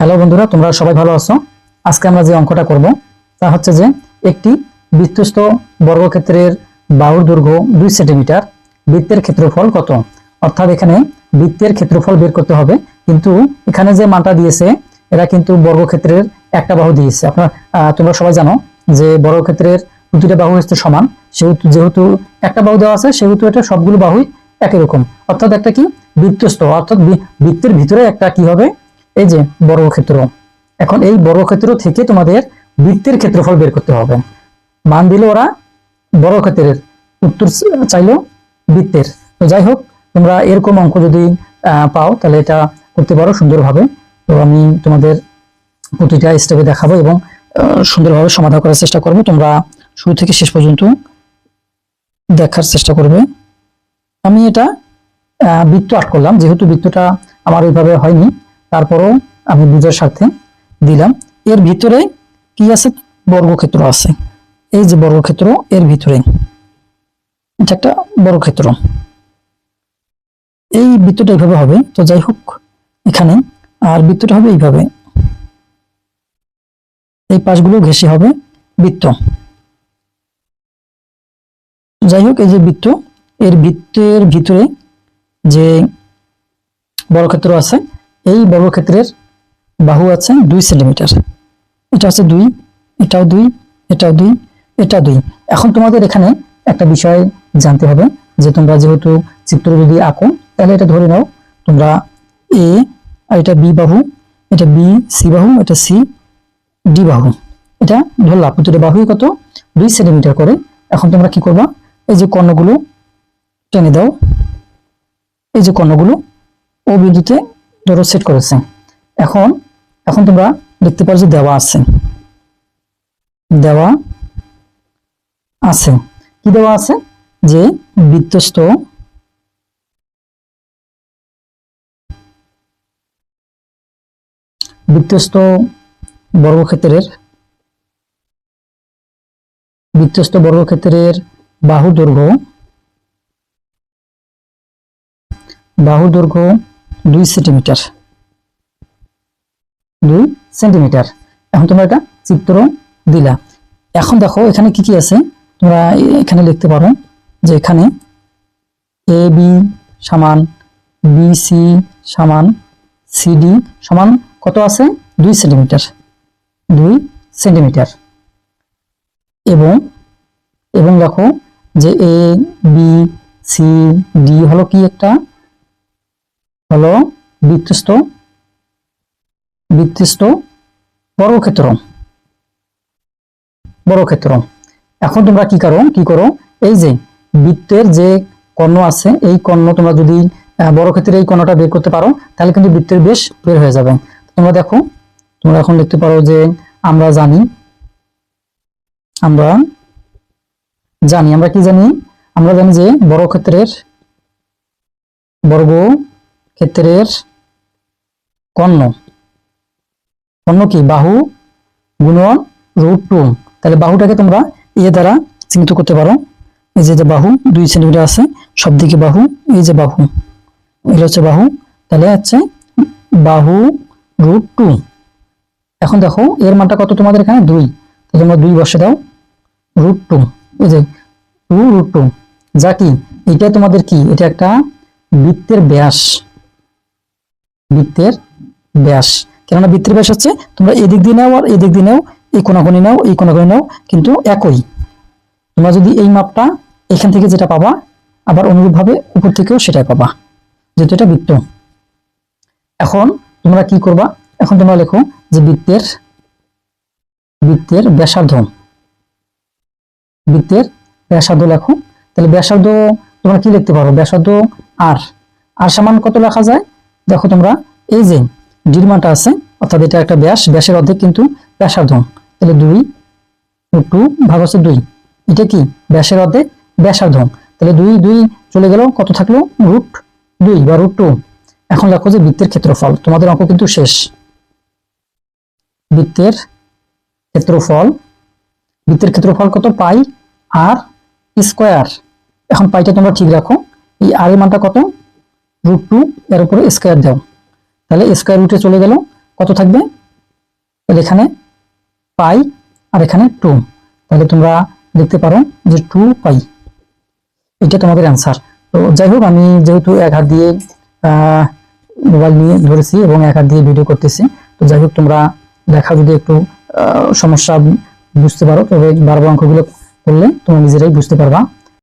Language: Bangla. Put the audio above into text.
হ্যালো বন্ধুরা, তোমরা সবাই ভালো আছো? আজকে আমরা যে অঙ্কটা করব, তা হচ্ছে যে একটি বৃত্তস্থ বর্গক্ষেত্রের বাহুর দৈর্ঘ্য দুই সেন্টিমিটার, বৃত্তের ক্ষেত্রফল কত? অর্থাৎ এখানে বৃত্তের ক্ষেত্রফল বের করতে হবে, কিন্তু এখানে যে মানটা দিয়েছে, এরা কিন্তু বর্গক্ষেত্রের একটা বাহু দিয়েছে। আপনার তোমরা সবাই জানো যে বর্গক্ষেত্রের প্রতিটা বাহু হচ্ছে সমান, সেহেতু, যেহেতু একটা বাহু দেওয়া আছে, সেহেতু এটা সবগুলো বাহুই একই রকম। অর্থাৎ একটা কি? বৃত্তস্থ অর্থাৎ বৃত্তের ভিতরে একটা কি হবে? এই যে বর্গক্ষেত্র এখন এই বর্গক্ষেত্র থেকে তোমাদের বৃত্তের ক্ষেত্রফল বের করতে হবে। মান দিল ওরা বর্গক্ষেত্রের উত্তর চাইলো বৃত্তের। তো যাই হোক, তোমরা এরকম অঙ্ক যদি পাও, তাহলে এটা করতে পারো সুন্দরভাবে। তো আমি তোমাদের প্রতিটা স্টেপে দেখাবো এবং সুন্দরভাবে সমাধান করার চেষ্টা করব। তোমরা শুরু থেকে শেষ পর্যন্ত দেখার চেষ্টা করবে। আমি এটা বৃত্ত আট করলাম। যেহেতু বৃত্তটা আমার ওইভাবে হয়নি তারপরও আমি বুঝার স্বার্থে দিলাম। এর ভিতরে কি আছে? বর্গক্ষেত্র আছে। এই যে বর্গক্ষেত্র, এর ভিতরে এটা একটা বর্গক্ষেত্র। এই বৃত্তটা এইভাবে হবে। তো যাই হোক, এখানে আর বৃত্তটা হবে এইভাবে। এই পাশগুলো ঘেঁষে হবে বৃত্ত। যাই হোক, এই যে বৃত্ত, এর বৃত্তের ভিতরে যে বর্গক্ষেত্র আছে এই বর্গক্ষেত্রের বাহু আছে দুই সেন্টিমিটার। এটা আছে দুই, এটাও দুই এটাও দুই এটা দুই। এখন তোমাদের এখানে একটা বিষয় জানতে হবে যে তোমরা যেহেতু চিত্র যদি আঁকো, তাহলে এটা ধরে নাও, তোমরা এ আর এটা বি বাহু, এটা বি, সি বাহু, এটা সি, ডি বাহু। এটা ধরলাম, প্রতিটা বাহুই কত? দুই সেন্টিমিটার করে। এখন তোমরা কি করবা? এই যে কর্ণগুলো টেনে দাও। এই যে কর্ণগুলো, ও বিন্দুতে ধরো সেট করেছে। এখন এখন তোমরা দেখতে পারো যে দেওয়া আছে। দেওয়া আছে। কি দেওয়া আছে? যে বৃত্তস্থ বৃত্তস্থ বর্গক্ষেত্রের বৃত্তস্থ বর্গক্ষেত্রের বাহু দৈর্ঘ্য বাহু দৈর্ঘ্য দুই সেন্টিমিটার দুই সেন্টিমিটার এখন তোমরা এটা চিত্র দিলা। এখন দেখো, এখানে কি কি আছে? তোমরা এখানে লিখতে পারো যে এখানে এ বি সমান বি সি সমান সিডি সমান কত আছে? দুই সেন্টিমিটার দুই সেন্টিমিটার এবং এবং দেখো যে এ বি সি ডি হলো কি একটা? হলো বৃত্তস্থ বৃত্তস্থ বর্গক্ষেত্র বর্গক্ষেত্র। এখন তোমরা কি করো কি করো, এই যে বৃত্তের যে কর্ণ আছে, এই কর্ণ তোমরা যদি বর্গক্ষেত্রের এই কর্ণটা বের করতে পারো, তাহলে কিন্তু বৃত্তের বেশ বের হয়ে যাবে। তোমরা দেখো, তোমরা এখন লিখতে পারো যে আমরা জানি আমরা জানি, আমরা কি জানি? আমরা জানি যে বর্গক্ষেত্রের বর্গ ক্ষেত্রের কর্ণ। কর্ণ কি? বাহু গুণন রুট টু তাহলে বাহুটাকে তোমরা এ দ্বারা চিহ্নিত করতে পারো। এই যে যে বাহু, দুই সেন্টিমিটার আছে, সব দিকে বাহু, এই যে বাহু, এটা হচ্ছে বাহু। তাহলে হচ্ছে বাহু রুট টু। এখন দেখো, এর মানটা কত তোমাদের এখানে? দুই। তো তোমরা দুই বসে দাও। রুট টু, এই যে, টু রুট টু। যা কি? এটা তোমাদের কি? এটা একটা বৃত্তের ব্যাস। বৃত্তের ব্যাস। কেননা বৃত্তের ব্যাস হচ্ছে তোমরা এদিক দিয়ে নাও আর এদিক দিয়ে নাও, এই কোনাগুনি নাও, এই কোনাগুনি নাও, কিন্তু একই। তোমরা যদি এই মাপটা এখান থেকে যেটা পাবা, আবার অনুরূপভাবে উপর থেকেও সেটাই পাবা, যেহেতু এটা বৃত্ত। এখন তোমরা কি করবা? এখন তোমরা লেখো যে বৃত্তের বৃত্তের ব্যাসার্ধ। বৃত্তের ব্যাসার্ধ লেখো। তাহলে ব্যাসার্ধ তোমরা কি লিখতে পারো? ব্যাসার্ধ আর। আর সমান কত লেখা যায়? দেখো তোমরা, এই যে ডিরমানটা আছে, অর্থাৎ এটা একটা ব্যাস, ব্যাসের অর্ধেক কিন্তু ব্যাসার্ধ। তাহলে দুই টু ভাগ হচ্ছে দুই। এটা কি? ব্যাসের অর্ধেক ব্যাসার্ধ। তাহলে দুই দুই চলে গেল, কত থাকল? রুট দুই বা রুট টু। এখন লেখো যে বৃত্তের ক্ষেত্রফল, তোমাদের অঙ্ক কিন্তু শেষ। বৃত্তের ক্ষেত্রফল বৃত্তের ক্ষেত্রফল কত? Pi r square. এখন পাইটা তোমরা ঠিক রাখো। এই আর মানটা কত? রুট টু এর উপরে স্কোয়ার দাও তাহলে স্কোয়ার রুটে চলে গেল। কত থাকবে? এখানে পাই আর এখানে টু তাহলে তোমরা লিখতে পারো যে টু পাই এটা তোমাদের অ্যান্সার তো যাই হোক, আমি যেহেতু এক হাত দিয়ে মোবাইল নিয়ে ধরেছি এবং এক হাত দিয়ে ভিডিও করতেছি, তো যাই হোক, তোমরা দেখা যদি একটু সমস্যা বুঝতে পারো, তবে বারবার অঙ্কগুলো করলে তোমরা নিজেরাই বুঝতে পারবা।